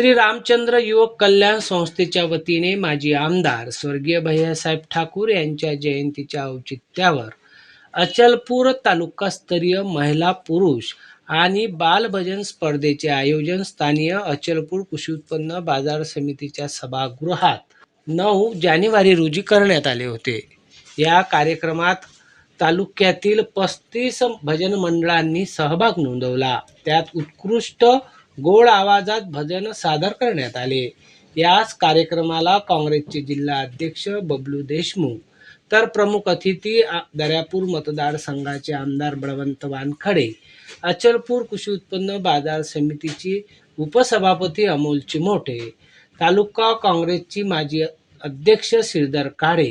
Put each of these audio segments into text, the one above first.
श्री रामचंद्र युवक कल्याण संस्थेच्या वतीने माजी आमदार स्वर्गीय भैयासाहेब ठाकूर यांच्या जयंतीच्या औचित्यावर अचलपूर तालुकास्तरीय महिला पुरुष आणि बालभजन स्पर्धेचे आयोजन स्थानीय अचलपूर कृषी उत्पन्न बाजार समितीच्या सभागृहात नऊ जानेवारी रोजी करण्यात आले होते. या कार्यक्रमात तालुक्यातील पस्तीस भजन मंडळांनी सहभाग नोंदवला. त्यात उत्कृष्ट गोड आवाजात भजन सादर करण्यात आले. याच कार्यक्रमाला काँग्रेसचे जिल्हा अध्यक्ष बबलू देशमुख तर प्रमुख अतिथी आ- दर्यापूर मतदारसंघाचे आमदार बळवंत वानखडे अचलपूर कृषी उत्पन्न बाजार समितीची उपसभापती अमोल चिमोटे तालुका काँग्रेसची माजी अध्यक्ष श्रीधर काळे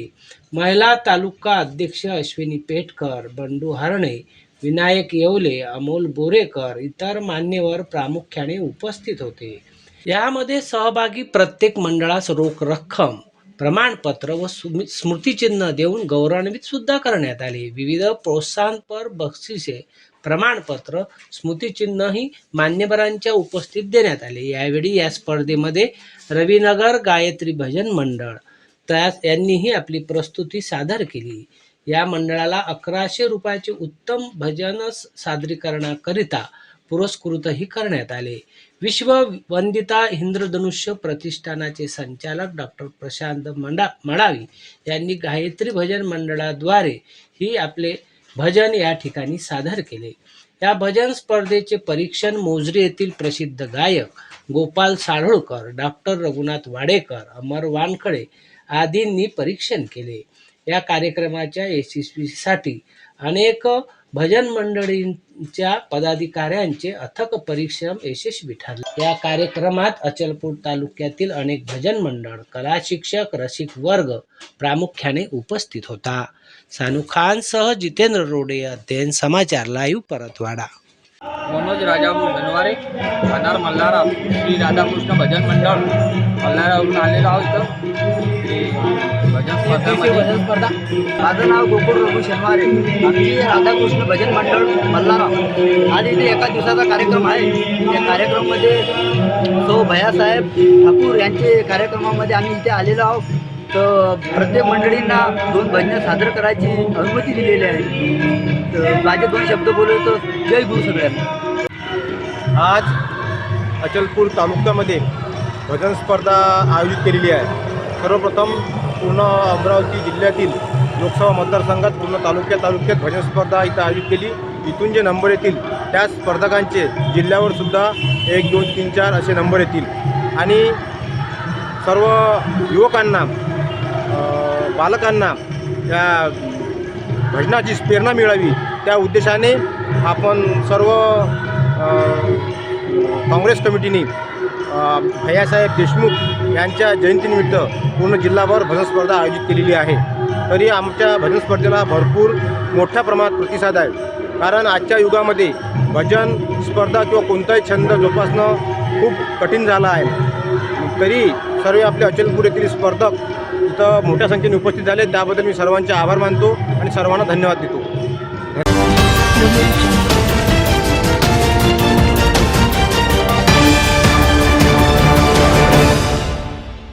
महिला तालुका अध्यक्ष अश्विनी पेटकर बंडू हरणे विनायक येवले अमोल बोरेकर इतर मान्यवर प्रामुख्याने उपस्थित होते. यामध्ये सहभागी प्रत्येक मंडळास रोख रक्कम प्रमाणपत्र व स्मृतिचिन्ह देऊन गौरवान्वित सुद्धा करण्यात आले. विविध प्रोत्साहनपर बक्षिसे प्रमाणपत्र स्मृतिचिन्हही मान्यवरांच्या उपस्थित देण्यात आले. यावेळी या स्पर्धेमध्ये रविनगर गायत्री भजन मंडळ त्यास यांनीही आपली प्रस्तुती सादर केली. या मंडळाला अकराशे रुपयाचे उत्तम भजन सादरीकरणाकरिता पुरस्कृतही करण्यात आले. विश्व वंदिता इंद्रधनुष्य प्रतिष्ठानाचे संचालक डॉक्टर प्रशांत मंडा मडावी यांनी गायत्री भजन मंडळाद्वारे ही आपले भजन या ठिकाणी सादर केले. या भजन स्पर्धेचे परीक्षण मोजरी येथील प्रसिद्ध गायक गोपाल साळोळकर डॉक्टर रघुनाथ वाडेकर अमर वानखडे आदींनी परीक्षण केले. या कार्यक्रमाच्या यशस्वीसाठी अनेक भजन मंडळींच्या पदाधिकाऱ्यांचे अथक परिश्रम यशस्वी ठरले. या कार्यक्रमात अचलपूर तालुक्यातील अनेक भजन मंडळ कला शिक्षक रसिक वर्ग प्रामुख्याने उपस्थित होता. सानू खान सह जितेंद्र रोडे अध्ययन समाचार लाईव्ह परतवाडा. मनोज राजाभाऊ धनवारे खानार मल्हारा श्री राधाकृष्ण भजन मंडळ. मल्हारावरून आलेलो आहोत भजन स्पर्धामध्ये स्पर्धा माझं नाव गोकुळ रघु शनिवारे. आमची राधाकृष्ण भजन मंडळ मल्हारा आज इथे एका दिवसाचा कार्यक्रम आहे. त्या कार्यक्रमामध्ये सो भयासाहेब ठाकूर यांचे कार्यक्रमामध्ये आम्ही इथे आलेलो आहोत. तर प्रत्येक मंडळींना दोन भजनं सादर करायची अनुमती दिलेली आहे. तर माझे दोन शब्द बोलतो जय गुरु सगळ्यांना. आज अचलपूर तालुक्यामध्ये भजन स्पर्धा आयोजित केलेली आहे. सर्वप्रथम पूर्ण अमरावती जिल्ह्यातील लोकसभा मतदारसंघात पूर्ण तालुक्या तालुक्यात भजन स्पर्धा इथं आयोजित केली. इथून जे नंबर येतील त्या स्पर्धकांचे जिल्ह्यावर सुद्धा एक दोन तीन चार असे नंबर येतील. आणि सर्व युवकांना बालकांना या भजनाची प्रेरणा मिळावी त्या उद्देशाने आपण सर्व काँग्रेस कमिटीने भैयासाहेब देशमुख यांच्या जयंतीनिमित्त पूर्ण जिल्हाभर भजन स्पर्धा आयोजित केलेली आहे. तरी आमच्या भजन स्पर्धेला भरपूर मोठ्या प्रमाणात प्रतिसाद आहे. कारण आजच्या युगामध्ये भजन स्पर्धा किंवा कोणताही छंद जोपासणं खूप कठीण झालं आहे. तरी सर्व आपले अचलपूर येथील स्पर्धक इथं मोठ्या संख्येने उपस्थित झाले. त्याबद्दल मी सर्वांचे आभार मानतो आणि सर्वांना धन्यवाद देतो.